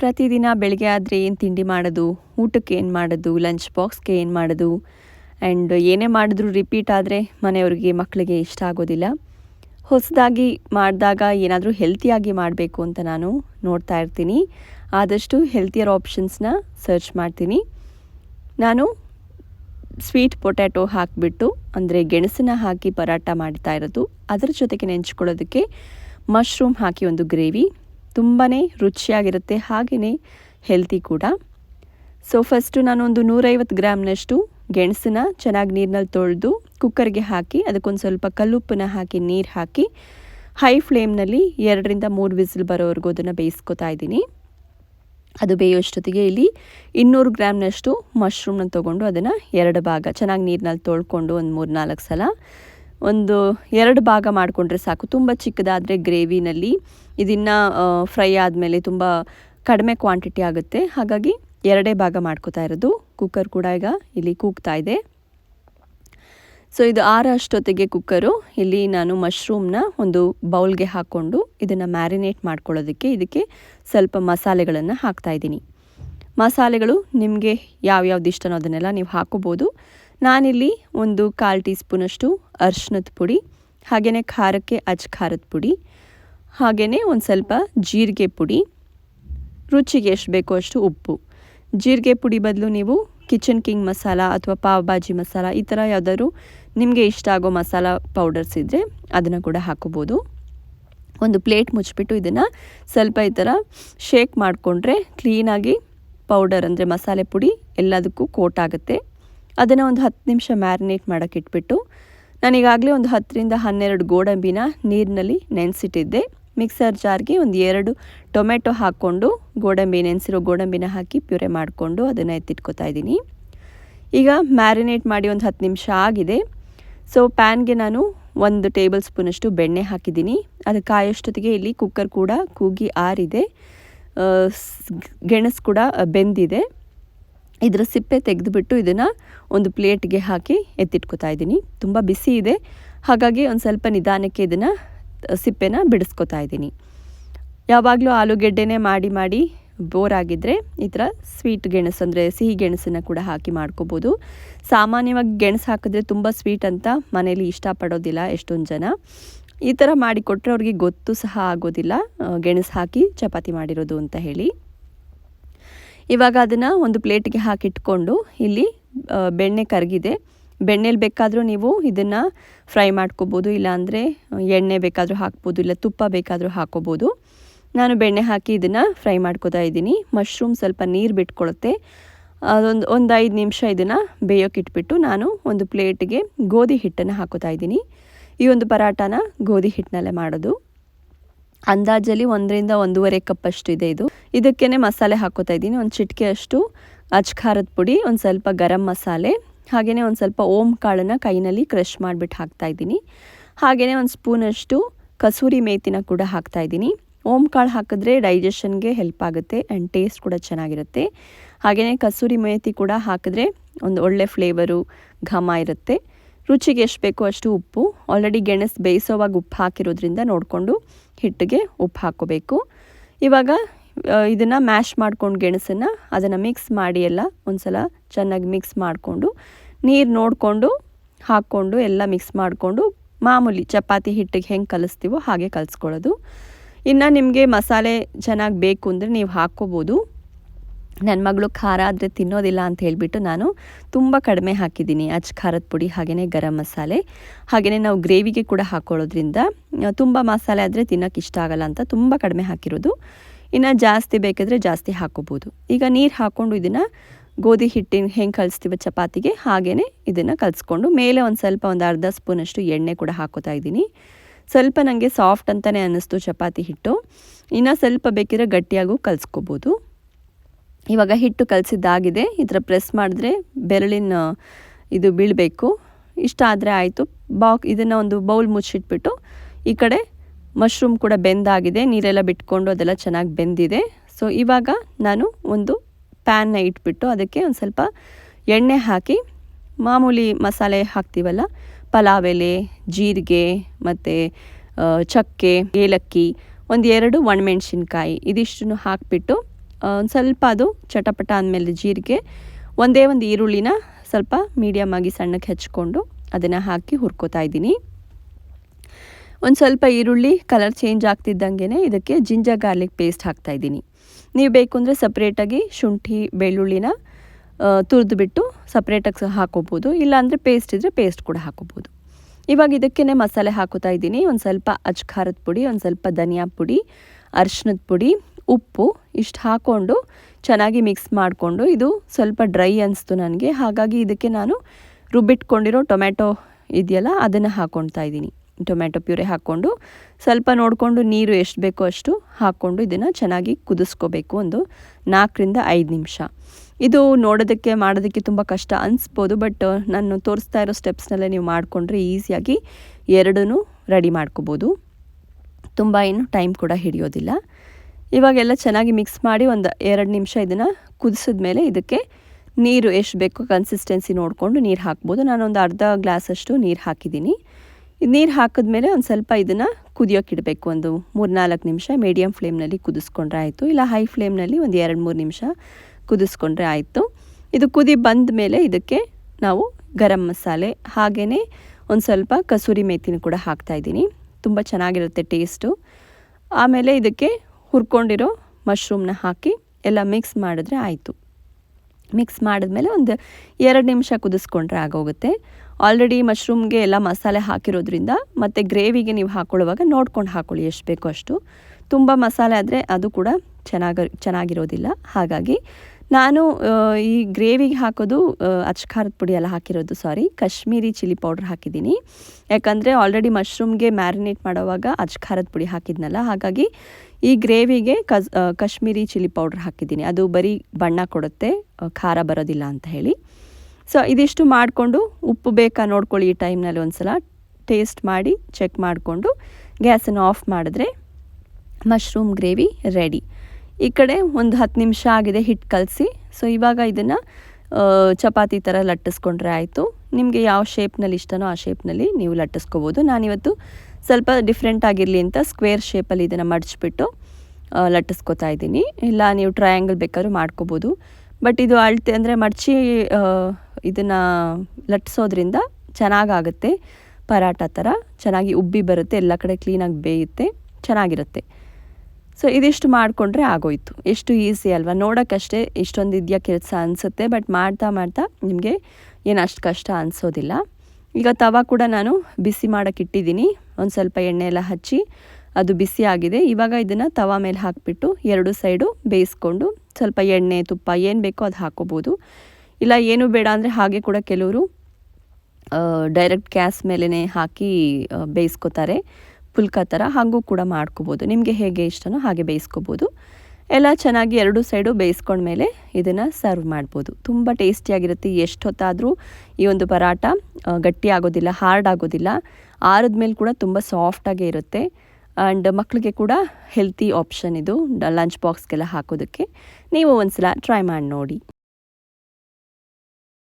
ಪ್ರತಿದಿನ ಬೆಳಗ್ಗೆ ಆದರೆ ಏನು ತಿಂಡಿ ಮಾಡೋದು? ಊಟಕ್ಕೆ ಏನು ಮಾಡೋದು? ಲಂಚ್ ಬಾಕ್ಸ್ಗೆ ಏನು ಮಾಡೋದು? ಆ್ಯಂಡ್ ಏನೇ ಮಾಡಿದ್ರೂ ರಿಪೀಟ್ ಆದರೆ ಮನೆಯವ್ರಿಗೆ ಮಕ್ಕಳಿಗೆ ಇಷ್ಟ ಆಗೋದಿಲ್ಲ. ಹೊಸದಾಗಿ ಮಾಡಿದಾಗ ಏನಾದರೂ ಹೆಲ್ತಿಯಾಗಿ ಮಾಡಬೇಕು ಅಂತ ನಾನು ನೋಡ್ತಾ ಇರ್ತೀನಿ. ಆದಷ್ಟು ಹೆಲ್ತಿಯರ್ ಆಪ್ಷನ್ಸ್ನ ಸರ್ಚ್ ಮಾಡ್ತೀನಿ. ನಾನು ಸ್ವೀಟ್ ಪೊಟ್ಯಾಟೊ ಹಾಕಿಬಿಟ್ಟು, ಅಂದರೆ ಗೆಣಸನ್ನ ಹಾಕಿ ಪರಾಟ ಮಾಡ್ತಾ ಇರೋದು. ಅದರ ಜೊತೆಗೆ ನೆಂಚ್ಕೊಳ್ಳೋದಕ್ಕೆ ಮಶ್ರೂಮ್ ಹಾಕಿ ಒಂದು ಗ್ರೇವಿ ತುಂಬಾ ರುಚಿಯಾಗಿರುತ್ತೆ ಹಾಗೆಯೇ ಹೆಲ್ತಿ ಕೂಡ. ಸೊ ಫಸ್ಟು ಒಂದು ನೂರೈವತ್ತು ಗ್ರಾಮ್ನಷ್ಟು ಗೆಣಸನ್ನ ಚೆನ್ನಾಗಿ ನೀರಿನಲ್ಲಿ ತೊಳೆದು ಕುಕ್ಕರ್ಗೆ ಹಾಕಿ, ಅದಕ್ಕೊಂದು ಸ್ವಲ್ಪ ಕಲ್ಲುಪ್ಪನ್ನ ಹಾಕಿ, ನೀರು ಹಾಕಿ ಹೈ ಫ್ಲೇಮ್ನಲ್ಲಿ ಎರಡರಿಂದ ಮೂರು ವಿಸಿಲ್ ಬರೋವರೆಗೂ ಅದನ್ನು ಬೇಯಿಸ್ಕೊತಾ ಇದ್ದೀನಿ. ಅದು ಬೇಯೋಷ್ಟೊತ್ತಿಗೆ ಇಲ್ಲಿ ಇನ್ನೂರು ಗ್ರಾಮ್ನಷ್ಟು ಮಶ್ರೂಮ್ನ ತೊಗೊಂಡು ಅದನ್ನು ಎರಡು ಭಾಗ ಚೆನ್ನಾಗಿ ನೀರಿನಲ್ಲಿ ತೊಳ್ಕೊಂಡು ಒಂದು ಮೂರು ನಾಲ್ಕು ಸಲ ಒಂದು ಎರಡು ಭಾಗ ಮಾಡಿಕೊಂಡ್ರೆ ಸಾಕು. ತುಂಬ ಚಿಕ್ಕದಾದರೆ ಗ್ರೇವಿನಲ್ಲಿ. ಇದನ್ನು ಫ್ರೈ ಆದಮೇಲೆ ತುಂಬ ಕಡಿಮೆ ಕ್ವಾಂಟಿಟಿ ಆಗುತ್ತೆ. ಹಾಗಾಗಿ ಎರಡೇ ಭಾಗ ಮಾಡ್ಕೋತಾ ಇರೋದು. ಕುಕ್ಕರ್ ಕೂಡ ಈಗ ಇಲ್ಲಿ ಕೂಗ್ತಾ ಇದೆ. ಸೊ, ಇದು ಆರ ಅಷ್ಟೊತ್ತಿಗೆ ಕುಕ್ಕರು. ಇಲ್ಲಿ ನಾನು ಮಶ್ರೂಮ್ನ ಒಂದು ಬೌಲ್ಗೆ ಹಾಕ್ಕೊಂಡು ಇದನ್ನು ಮ್ಯಾರಿನೇಟ್ ಮಾಡ್ಕೊಳ್ಳೋದಕ್ಕೆ ಇದಕ್ಕೆ ಸ್ವಲ್ಪ ಮಸಾಲೆಗಳನ್ನು ಹಾಕ್ತಾ ಇದ್ದೀನಿ. ಮಸಾಲೆಗಳು ನಿಮಗೆ ಯಾವ್ಯಾವ್ದು ಇಷ್ಟನೋ ಅದನ್ನೆಲ್ಲ ನೀವು ಹಾಕೋಬೋದು. ನಾನಿಲ್ಲಿ ಒಂದು ಕಾಲು ಟೀ ಸ್ಪೂನಷ್ಟು ಅರ್ಶಿನದ ಪುಡಿ ಹಾಗೆಯೇ ಖಾರಕ್ಕೆ ಅಜ್ ಖಾರದ ಪುಡಿ ಹಾಗೆಯೇ ಒಂದು ಸ್ವಲ್ಪ ಜೀರಿಗೆ ಪುಡಿ. ರುಚಿಗೆ ಎಷ್ಟು ಬೇಕೋ ಅಷ್ಟು ಉಪ್ಪು. ಜೀರಿಗೆ ಪುಡಿ ಬದಲು ನೀವು ಕಿಚನ್ ಕಿಂಗ್ ಮಸಾಲ ಅಥವಾ ಪಾವ್ ಭಾಜಿ ಮಸಾಲ ಈ ಥರ ಯಾವುದಾದ್ರು ನಿಮಗೆ ಇಷ್ಟ ಆಗೋ ಮಸಾಲ ಪೌಡರ್ಸ್ ಇದ್ದರೆ ಅದನ್ನು ಕೂಡ ಹಾಕೋಬೋದು. ಒಂದು ಪ್ಲೇಟ್ ಮುಚ್ಚಿಬಿಟ್ಟು ಇದನ್ನು ಸ್ವಲ್ಪ ಈ ಥರ ಶೇಕ್ ಮಾಡಿಕೊಂಡ್ರೆ ಕ್ಲೀನಾಗಿ ಪೌಡರ್ ಅಂದರೆ ಮಸಾಲೆ ಪುಡಿ ಎಲ್ಲದಕ್ಕೂ ಕೋಟ್ ಆಗುತ್ತೆ. ಅದನ್ನು ಒಂದು ಹತ್ತು ನಿಮಿಷ ಮ್ಯಾರಿನೇಟ್ ಮಾಡೋಕ್ಕೆ ಇಟ್ಬಿಟ್ಟು ನಾನೀಗಾಗಲೇ ಒಂದು ಹತ್ತರಿಂದ ಹನ್ನೆರಡು ಗೋಡಂಬಿನ ನೀರಿನಲ್ಲಿ ನೆನೆಸಿಟ್ಟಿದ್ದೆ. ಮಿಕ್ಸರ್ ಜಾರ್ಗೆ ಒಂದು ಎರಡು ಟೊಮೆಟೊ ಹಾಕ್ಕೊಂಡು ಗೋಡಂಬಿ, ನೆನೆಸಿರೋ ಗೋಡಂಬಿನ ಹಾಕಿ ಪ್ಯೂರೆ ಮಾಡಿಕೊಂಡು ಅದನ್ನು ಎತ್ತಿಟ್ಕೊತಾ ಇದ್ದೀನಿ. ಈಗ ಮ್ಯಾರಿನೇಟ್ ಮಾಡಿ ಒಂದು ಹತ್ತು ನಿಮಿಷ ಆಗಿದೆ. ಸೊ ಪ್ಯಾನ್ಗೆ ನಾನು ಒಂದು ಟೇಬಲ್ ಸ್ಪೂನಷ್ಟು ಬೆಣ್ಣೆ ಹಾಕಿದ್ದೀನಿ. ಅದು ಕಾಯೋಷ್ಟೊತ್ತಿಗೆ ಇಲ್ಲಿ ಕುಕ್ಕರ್ ಕೂಡ ಕೂಗಿ ಆರಿದೆ. ಗೆಣಸು ಕೂಡ ಬೆಂದಿದೆ. ಇದರ ಸಿಪ್ಪೆ ತೆಗೆದುಬಿಟ್ಟು ಇದನ್ನು ಒಂದು ಪ್ಲೇಟ್ಗೆ ಹಾಕಿ ಎತ್ತಿಟ್ಕೊತಾ ಇದ್ದೀನಿ. ತುಂಬ ಬಿಸಿ ಇದೆ. ಹಾಗಾಗಿ ಒಂದು ಸ್ವಲ್ಪ ನಿಧಾನಕ್ಕೆ ಇದನ್ನು ಸಿಪ್ಪೆನ ಬಿಡಿಸ್ಕೊತಾ ಇದ್ದೀನಿ. ಯಾವಾಗಲೂ ಆಲೂಗೆಡ್ಡೆನೇ ಮಾಡಿ ಮಾಡಿ ಬೋರ್ ಆಗಿದ್ದರೆ ಈ ಥರ ಸ್ವೀಟ್ ಗೆಣಸು ಅಂದರೆ ಸಿಹಿ ಗೆಣಸನ್ನು ಕೂಡ ಹಾಕಿ ಮಾಡ್ಕೋಬೋದು. ಸಾಮಾನ್ಯವಾಗಿ ಗೆಣಸು ಹಾಕಿದ್ರೆ ತುಂಬ ಸ್ವೀಟ್ ಅಂತ ಮನೇಲಿ ಇಷ್ಟಪಡೋದಿಲ್ಲ ಎಷ್ಟೊಂದು ಜನ. ಈ ಥರ ಮಾಡಿಕೊಟ್ರೆ ಅವ್ರಿಗೆ ಗೊತ್ತು ಸಹ ಆಗೋದಿಲ್ಲ. ಗೆಣಸು ಹಾಕಿ ಚಪಾತಿ ಮಾಡಿರೋದು ಅಂತ ಹೇಳಿ. ಇವಾಗ ಅದನ್ನು ಒಂದು ಪ್ಲೇಟ್ಗೆ ಹಾಕಿಟ್ಕೊಂಡು ಇಲ್ಲಿ ಬೆಣ್ಣೆ ಕರಗಿದೆ. ಬೆಣ್ಣೆಲಿ ಬೇಕಾದರೂ ನೀವು ಇದನ್ನು ಫ್ರೈ ಮಾಡ್ಕೋಬೋದು, ಇಲ್ಲಾಂದರೆ ಎಣ್ಣೆ ಬೇಕಾದರೂ ಹಾಕ್ಬೋದು, ಇಲ್ಲ ತುಪ್ಪ ಬೇಕಾದರೂ ಹಾಕೋಬೋದು. ನಾನು ಬೆಣ್ಣೆ ಹಾಕಿ ಇದನ್ನು ಫ್ರೈ ಮಾಡ್ಕೋತಾ ಇದ್ದೀನಿ. ಮಶ್ರೂಮ್ ಸ್ವಲ್ಪ ನೀರು ಬಿಟ್ಕೊಳುತ್ತೆ. ಅದೊಂದು, ಒಂದು ಐದು ನಿಮಿಷ ಇದನ್ನು ಬೇಯೋಕೆ ಇಟ್ಬಿಟ್ಟು ನಾನು ಒಂದು ಪ್ಲೇಟ್ಗೆ ಗೋಧಿ ಹಿಟ್ಟನ್ನು ಹಾಕೋತಾ ಇದ್ದೀನಿ. ಈ ಒಂದು ಪರಾಟಾನ ಗೋಧಿ ಹಿಟ್ಟಿನಲ್ಲೇ ಮಾಡೋದು. ಅಂದಾಜಲ್ಲಿ ಒಂದರಿಂದ ಒಂದೂವರೆ ಕಪ್ಪಷ್ಟು ಇದೆ ಇದು. ಇದಕ್ಕೇ ಮಸಾಲೆ ಹಾಕೋತಾ ಇದ್ದೀನಿ. ಒಂದು ಚಿಟಿಕೆ ಅಷ್ಟು ಅಚ್ಖಾರದ ಪುಡಿ, ಒಂದು ಸ್ವಲ್ಪ ಗರಂ ಮಸಾಲೆ ಹಾಗೆಯೇ ಒಂದು ಸ್ವಲ್ಪ ಓಮ್ ಕಾಳನ್ನು ಕೈನಲ್ಲಿ ಕ್ರಷ್ ಮಾಡಿಬಿಟ್ಟು ಹಾಕ್ತಾ ಇದ್ದೀನಿ. ಹಾಗೆಯೇ ಒಂದು ಸ್ಪೂನಷ್ಟು ಕಸೂರಿ ಮೇತಿನ ಕೂಡ ಹಾಕ್ತಾ ಇದ್ದೀನಿ. ಓಮ್ ಕಾಳು ಹಾಕಿದ್ರೆ ಡೈಜೆಷನ್ಗೆ ಹೆಲ್ಪ್ ಆಗುತ್ತೆ ಆ್ಯಂಡ್ ಟೇಸ್ಟ್ ಕೂಡ ಚೆನ್ನಾಗಿರುತ್ತೆ. ಹಾಗೆಯೇ ಕಸೂರಿ ಮೇತಿ ಕೂಡ ಹಾಕಿದ್ರೆ ಒಂದು ಒಳ್ಳೆ ಫ್ಲೇವರು ಘಮ ಇರುತ್ತೆ. ರುಚಿಗೆ ಎಷ್ಟು ಬೇಕೋ ಅಷ್ಟು ಉಪ್ಪು. ಆಲ್ರೆಡಿ ಗೆಣಸು ಬೇಯಿಸೋವಾಗ ಉಪ್ಪು ಹಾಕಿರೋದ್ರಿಂದ ನೋಡಿಕೊಂಡು ಹಿಟ್ಟಿಗೆ ಉಪ್ಪು ಹಾಕೋಬೇಕು ಇವಾಗ ಇದನ್ನು ಮ್ಯಾಶ್ ಮಾಡ್ಕೊಂಡು ಗೆಣಸನ್ನು ಅದನ್ನು ಮಿಕ್ಸ್ ಮಾಡಿ ಎಲ್ಲ ಒಂದು ಸಲ ಚೆನ್ನಾಗಿ ಮಿಕ್ಸ್ ಮಾಡಿಕೊಂಡು ನೀರು ನೋಡಿಕೊಂಡು ಹಾಕ್ಕೊಂಡು ಎಲ್ಲ ಮಿಕ್ಸ್ ಮಾಡಿಕೊಂಡು ಮಾಮೂಲಿ ಚಪಾತಿ ಹಿಟ್ಟಿಗೆ ಹೆಂಗೆ ಕಲಿಸ್ತೀವೋ ಹಾಗೆ ಕಲಿಸ್ಕೊಳ್ಳೋದು. ಇನ್ನು ನಿಮಗೆ ಮಸಾಲೆ ಚೆನ್ನಾಗಿ ಬೇಕು ಅಂದರೆ ನೀವು ಹಾಕ್ಕೋಬೋದು. ನನ್ನ ಮಗಳು ಖಾರ ಆದರೆ ತಿನ್ನೋದಿಲ್ಲ ಅಂತ ಹೇಳಿಬಿಟ್ಟು ನಾನು ತುಂಬ ಕಡಿಮೆ ಹಾಕಿದ್ದೀನಿ. ಅಚ್ಚ ಖಾರದ ಪುಡಿ ಹಾಗೆಯೇ ಗರಂ ಮಸಾಲೆ ಹಾಗೆಯೇ ನಾವು ಗ್ರೇವಿಗೆ ಕೂಡ ಹಾಕ್ಕೊಳ್ಳೋದ್ರಿಂದ ತುಂಬ ಮಸಾಲೆ ಆದರೆ ತಿನ್ನೋಕೆ ಇಷ್ಟ ಆಗಲ್ಲ ಅಂತ ತುಂಬ ಕಡಿಮೆ ಹಾಕಿರೋದು. ಇನ್ನು ಜಾಸ್ತಿ ಬೇಕಿದ್ರೆ ಜಾಸ್ತಿ ಹಾಕೋಬೋದು. ಈಗ ನೀರು ಹಾಕ್ಕೊಂಡು ಇದನ್ನು ಗೋಧಿ ಹಿಟ್ಟಿನ ಹೆಂಗೆ ಕಲಿಸ್ತೀವಿ ಚಪಾತಿಗೆ ಹಾಗೇ ಇದನ್ನು ಕಲಿಸ್ಕೊಂಡು ಮೇಲೆ ಒಂದು ಸ್ವಲ್ಪ ಒಂದು ಅರ್ಧ ಸ್ಪೂನಷ್ಟು ಎಣ್ಣೆ ಕೂಡ ಹಾಕೋತಾ ಇದ್ದೀನಿ. ಸ್ವಲ್ಪ ನನಗೆ ಸಾಫ್ಟ್ ಅಂತಲೇ ಅನ್ನಿಸ್ತು ಚಪಾತಿ ಹಿಟ್ಟು. ಇನ್ನು ಸ್ವಲ್ಪ ಬೇಕಿದ್ರೆ ಗಟ್ಟಿಯಾಗೂ ಕಲಿಸ್ಕೋಬೋದು. ಇವಾಗ ಹಿಟ್ಟು ಕಲಸಿದ್ದಾಗಿದೆ. ಇದರ ಪ್ರೆಸ್ ಮಾಡಿದ್ರೆ ಬೆರಳಿನ ಇದು ಬೀಳಬೇಕು. ಇಷ್ಟ ಆದರೆ ಆಯಿತು. ಬಾಕ್, ಇದನ್ನು ಒಂದು ಬೌಲ್ ಮುಚ್ಚಿಟ್ಬಿಟ್ಟು ಈ ಕಡೆ ಮಶ್ರೂಮ್ ಕೂಡ ಬೆಂದಾಗಿದೆ, ನೀರೆಲ್ಲ ಬಿಟ್ಕೊಂಡು ಅದೆಲ್ಲ ಚೆನ್ನಾಗಿ ಬೆಂದಿದೆ. ಸೊ ಇವಾಗ ನಾನು ಒಂದು ಪ್ಯಾನ್ನ ಇಟ್ಬಿಟ್ಟು ಅದಕ್ಕೆ ಒಂದು ಸ್ವಲ್ಪ ಎಣ್ಣೆ ಹಾಕಿ, ಮಾಮೂಲಿ ಮಸಾಲೆ ಹಾಕ್ತೀವಲ್ಲ? ಪಲಾವ್ ಎಲೆ, ಜೀರಿಗೆ ಮತ್ತು ಚಕ್ಕೆ, ಏಲಕ್ಕಿ, ಒಂದು ಎರಡು ಒಣಮೆಣ್ಸಿನ್ಕಾಯಿ ಇದಿಷ್ಟನ್ನು ಹಾಕಿಬಿಟ್ಟು ಒಂದು ಸ್ವಲ್ಪ ಅದು ಚಟಪಟ ಅಂದಮೇಲೆ ಜೀರಿಗೆ, ಒಂದೇ ಒಂದು ಈರುಳ್ಳಿನ ಸ್ವಲ್ಪ ಮೀಡಿಯಮ್ ಆಗಿ ಸಣ್ಣಕ್ಕೆ ಹೆಚ್ಕೊಂಡು ಅದನ್ನು ಹಾಕಿ ಹುರ್ಕೋತಾ ಇದ್ದೀನಿ. ಒಂದು ಸ್ವಲ್ಪ ಈರುಳ್ಳಿ ಕಲರ್ ಚೇಂಜ್ ಆಗ್ತಿದ್ದಂಗೆ ಇದಕ್ಕೆ ಜಿಂಜರ್ ಗಾರ್ಲಿಕ್ ಪೇಸ್ಟ್ ಹಾಕ್ತಾ ಇದ್ದೀನಿ. ನೀವು ಬೇಕು ಅಂದರೆ ಸಪ್ರೇಟಾಗಿ ಶುಂಠಿ, ಬೆಳ್ಳುಳ್ಳಿನ ತುರಿದು ಬಿಟ್ಟು ಸಪ್ರೇಟಾಗಿ ಹಾಕೋಬೋದು. ಇಲ್ಲಾಂದರೆ ಪೇಸ್ಟ್ ಇದ್ದರೆ ಪೇಸ್ಟ್ ಕೂಡ ಹಾಕೋಬೋದು. ಇವಾಗ ಇದಕ್ಕೇ ಮಸಾಲೆ ಹಾಕೋತಾ ಇದ್ದೀನಿ. ಒಂದು ಸ್ವಲ್ಪ ಅಜ್ಖಾರದ ಪುಡಿ, ಒಂದು ಸ್ವಲ್ಪ ಧನಿಯಾ ಪುಡಿ ಅರ್ಶಿನದ ಪುಡಿ, ಉಪ್ಪು ಇಷ್ಟು ಹಾಕ್ಕೊಂಡು ಚೆನ್ನಾಗಿ ಮಿಕ್ಸ್ ಮಾಡಿಕೊಂಡು ಇದು ಸ್ವಲ್ಪ ಡ್ರೈ ಅನಿಸ್ತು ನನಗೆ. ಹಾಗಾಗಿ ಇದಕ್ಕೆ ನಾನು ರುಬ್ಬಿಟ್ಕೊಂಡಿರೋ ಟೊಮ್ಯಾಟೊ ಇದೆಯಲ್ಲ, ಅದನ್ನು ಹಾಕ್ಕೊಳ್ತಾ ಇದ್ದೀನಿ. ಟೊಮ್ಯಾಟೊ ಪ್ಯೂರೆ ಹಾಕ್ಕೊಂಡು ಸ್ವಲ್ಪ ನೋಡಿಕೊಂಡು ನೀರು ಎಷ್ಟು ಬೇಕೋ ಅಷ್ಟು ಹಾಕ್ಕೊಂಡು ಇದನ್ನು ಚೆನ್ನಾಗಿ ಕುದಿಸ್ಕೋಬೇಕು ಒಂದು ನಾಲ್ಕರಿಂದ ಐದು ನಿಮಿಷ. ಇದು ನೋಡೋದಕ್ಕೆ ಮಾಡೋದಕ್ಕೆ ತುಂಬ ಕಷ್ಟ ಅನಿಸ್ಬೋದು, ಬಟ್ ನಾನು ತೋರಿಸ್ತಾ ಇರೋ ಸ್ಟೆಪ್ಸ್ನಲ್ಲೇ ನೀವು ಮಾಡಿಕೊಂಡ್ರೆ ಈಸಿಯಾಗಿ ಎರಡೂ ರೆಡಿ ಮಾಡ್ಕೋಬೋದು. ತುಂಬ ಏನು ಟೈಮ್ ಕೂಡ ಹಿಡಿಯೋದಿಲ್ಲ. ಇವಾಗೆಲ್ಲ ಚೆನ್ನಾಗಿ ಮಿಕ್ಸ್ ಮಾಡಿ ಒಂದು ಎರಡು ನಿಮಿಷ ಇದನ್ನು ಕುದಿಸಿದ ಮೇಲೆ ಇದಕ್ಕೆ ನೀರು ಎಷ್ಟು ಬೇಕೋ ಕನ್ಸಿಸ್ಟೆನ್ಸಿ ನೋಡಿಕೊಂಡು ನೀರು ಹಾಕ್ಬೋದು. ನಾನೊಂದು ಅರ್ಧ ಗ್ಲಾಸಷ್ಟು ನೀರು ಹಾಕಿದ್ದೀನಿ. ನೀರು ಹಾಕಿದ್ಮೇಲೆ ಒಂದು ಸ್ವಲ್ಪ ಇದನ್ನು ಕುದಿಯೋಕೆ ಇಡಬೇಕು. ಒಂದು ಮೂರು ನಾಲ್ಕು ನಿಮಿಷ ಮೀಡಿಯಮ್ ಫ್ಲೇಮ್ನಲ್ಲಿ ಕುದಿಸ್ಕೊಂಡ್ರೆ ಆಯಿತು. ಇಲ್ಲ ಹೈ ಫ್ಲೇಮ್ನಲ್ಲಿ ಒಂದು ಎರಡು ಮೂರು ನಿಮಿಷ ಕುದಿಸ್ಕೊಂಡ್ರೆ ಆಯಿತು. ಇದು ಕುದಿ ಬಂದ ಮೇಲೆ ಇದಕ್ಕೆ ನಾವು ಗರಂ ಮಸಾಲೆ ಹಾಗೆಯೇ ಒಂದು ಸ್ವಲ್ಪ ಕಸೂರಿ ಮೇಥಿನ ಕೂಡ ಹಾಕ್ತಾಯಿದ್ದೀನಿ ತುಂಬ ಚೆನ್ನಾಗಿರುತ್ತೆ ಟೇಸ್ಟು ಆಮೇಲೆ ಇದಕ್ಕೆ ಹುರ್ಕೊಂಡಿರೋ ಮಶ್ರೂಮ್ನ ಹಾಕಿ ಎಲ್ಲ ಮಿಕ್ಸ್ ಮಾಡಿದ್ರೆ ಆಯಿತು. ಮಿಕ್ಸ್ ಮಾಡಿದ್ಮೇಲೆ ಒಂದು ಎರಡು ನಿಮಿಷ ಕುದಿಸ್ಕೊಂಡ್ರೆ ಆಗೋಗುತ್ತೆ. ಆಲ್ರೆಡಿ ಮಶ್ರೂಮ್ಗೆ ಎಲ್ಲ ಮಸಾಲೆ ಹಾಕಿರೋದ್ರಿಂದ ಮತ್ತು ಗ್ರೇವಿಗೆ ನೀವು ಹಾಕ್ಕೊಳ್ಳುವಾಗ ನೋಡ್ಕೊಂಡು ಹಾಕ್ಕೊಳ್ಳಿ ಎಷ್ಟು ಬೇಕೋ ಅಷ್ಟು. ತುಂಬ ಮಸಾಲೆ ಆದರೆ ಅದು ಕೂಡ ಚೆನ್ನಾಗ, ಚೆನ್ನಾಗಿರೋದಿಲ್ಲ. ಹಾಗಾಗಿ ನಾನು ಈ ಗ್ರೇವಿಗೆ ಹಾಕೋದು ಅಚ್ಕಾರದ ಪುಡಿ ಎಲ್ಲ ಹಾಕಿರೋದು ಸಾರಿ ಕಾಶ್ಮೀರಿ ಚಿಲ್ಲಿ ಪೌಡ್ರ್ ಹಾಕಿದ್ದೀನಿ. ಯಾಕಂದರೆ ಆಲ್ರೆಡಿ ಮಶ್ರೂಮ್ಗೆ ಮ್ಯಾರಿನೇಟ್ ಮಾಡೋವಾಗ ಅಚ್ಕಾರದ ಪುಡಿ ಹಾಕಿದ್ನಲ್ಲ, ಹಾಗಾಗಿ ಈ ಗ್ರೇವಿಗೆ ಕಸ್ ಕಾಶ್ಮೀರಿ ಚಿಲ್ಲಿ ಪೌಡ್ರ್ ಹಾಕಿದ್ದೀನಿ. ಅದು ಬರೀ ಬಣ್ಣ ಕೊಡುತ್ತೆ ಖಾರ ಬರೋದಿಲ್ಲ ಅಂತ ಹೇಳಿ. ಸೊ ಇದಿಷ್ಟು ಮಾಡಿಕೊಂಡು ಉಪ್ಪು ಬೇಕಾ ನೋಡ್ಕೊಳ್ಳಿ ಈ ಟೈಮ್ನಲ್ಲಿ ಒಂದು ಸಲ ಟೇಸ್ಟ್ ಮಾಡಿ ಚೆಕ್ ಮಾಡಿಕೊಂಡು ಗ್ಯಾಸನ್ನು ಆಫ್ ಮಾಡಿದ್ರೆ ಮಶ್ರೂಮ್ ಗ್ರೇವಿ ರೆಡಿ ಈ ಕಡೆ ಒಂದು ಹತ್ತು ನಿಮಿಷ ಆಗಿದೆ ಹಿಟ್ಟು ಕಲಸಿ. ಸೊ ಇವಾಗ ಇದನ್ನು ಚಪಾತಿ ಥರ ಲಟ್ಟಿಸ್ಕೊಂಡ್ರೆ ಆಯಿತು. ನಿಮಗೆ ಯಾವ ಶೇಪ್ನಲ್ಲಿ ಇಷ್ಟನೋ ಆ ಶೇಪ್ನಲ್ಲಿ ನೀವು ಲಟ್ಟಿಸ್ಕೋಬೋದು. ನಾನಿವತ್ತು ಸ್ವಲ್ಪ ಡಿಫ್ರೆಂಟ್ ಆಗಿರಲಿ ಅಂತ ಸ್ಕ್ವೇರ್ ಶೇಪಲ್ಲಿ ಇದನ್ನು ಮಡಚಿಬಿಟ್ಟು ಲಟ್ಟಿಸ್ಕೊತಾ ಇದ್ದೀನಿ. ಇಲ್ಲ, ನೀವು ಟ್ರಯಾಂಗಲ್ ಬೇಕಾದ್ರೂ ಮಾಡ್ಕೋಬೋದು. ಬಟ್ ಇದು ಅಳತೆ ಅಂದರೆ ಮಡಚಿ ಇದನ್ನು ಲಟ್ಟಿಸೋದ್ರಿಂದ ಚೆನ್ನಾಗಾಗುತ್ತೆ. ಪರಾಟ ಥರ ಚೆನ್ನಾಗಿ ಉಬ್ಬಿ ಬರುತ್ತೆ, ಎಲ್ಲ ಕಡೆ ಕ್ಲೀನಾಗಿ ಬೇಯುತ್ತೆ, ಚೆನ್ನಾಗಿರುತ್ತೆ. ಸೊ ಇದಿಷ್ಟು ಮಾಡಿಕೊಂಡ್ರೆ ಆಗೋಯ್ತು. ಎಷ್ಟು ಈಸಿ ಅಲ್ವಾ? ನೋಡೋಕ್ಕಷ್ಟೇ ಇಷ್ಟೊಂದು ಇದೆಯಾ ಕೆಲಸ ಅನಿಸುತ್ತೆ ಬಟ್ ಮಾಡ್ತಾ ಮಾಡ್ತಾ ನಿಮಗೆ ಏನು ಅಷ್ಟು ಕಷ್ಟ ಅನಿಸೋದಿಲ್ಲ. ಈಗ ತವ ಕೂಡ ನಾನು ಬಿಸಿ ಮಾಡೋಕ್ಕೆ ಇಟ್ಟಿದ್ದೀನಿ. ಒಂದು ಸ್ವಲ್ಪ ಎಣ್ಣೆ ಎಲ್ಲ ಹಚ್ಚಿ ಅದು ಬಿಸಿ ಆಗಿದೆ. ಇವಾಗ ಇದನ್ನು ತವ ಮೇಲೆ ಹಾಕಿಬಿಟ್ಟು ಎರಡು ಸೈಡು ಬೇಯಿಸ್ಕೊಂಡು ಸ್ವಲ್ಪ ಎಣ್ಣೆ ತುಪ್ಪ ಏನು ಬೇಕೋ ಅದು ಹಾಕೋಬೋದು. ಇಲ್ಲ, ಏನು ಬೇಡ ಅಂದರೆ ಹಾಗೆ ಕೂಡ ಕೆಲವರು ಡೈರೆಕ್ಟ್ ಗ್ಯಾಸ್ ಮೇಲೇ ಹಾಕಿ ಬೇಯಿಸ್ಕೋತಾರೆ. ಪುಲ್ಕ ಥರ ಹಾಗೂ ಕೂಡ ಮಾಡ್ಕೋಬೋದು. ನಿಮಗೆ ಹೇಗೆ ಇಷ್ಟನೋ ಹಾಗೆ ಬೇಯಿಸ್ಕೋಬೋದು. ಎಲ್ಲ ಚೆನ್ನಾಗಿ ಎರಡು ಸೈಡು ಬೇಯಿಸ್ಕೊಂಡ್ಮೇಲೆ ಇದನ್ನು ಸರ್ವ್ ಮಾಡ್ಬೋದು. ತುಂಬ ಟೇಸ್ಟಿಯಾಗಿರುತ್ತೆ ಎಷ್ಟು ಹೊತ್ತಾದರೂ ಈ ಒಂದು ಪರಾಟ ಗಟ್ಟಿ ಆಗೋದಿಲ್ಲ ಹಾರ್ಡ್ ಆಗೋದಿಲ್ಲ. ಆರಿದ್ಮೇಲೆ ಕೂಡ ತುಂಬ ಸಾಫ್ಟಾಗೇ ಇರುತ್ತೆ. ಆ್ಯಂಡ್ ಮಕ್ಕಳಿಗೆ ಕೂಡ ಹೆಲ್ತಿ ಆಪ್ಷನ್ ಇದು ಲಂಚ್ ಬಾಕ್ಸ್ಗೆಲ್ಲ ಹಾಕೋದಕ್ಕೆ. ನೀವು ಒಂದು ಸಲ ಟ್ರೈ ಮಾಡಿ ನೋಡಿ.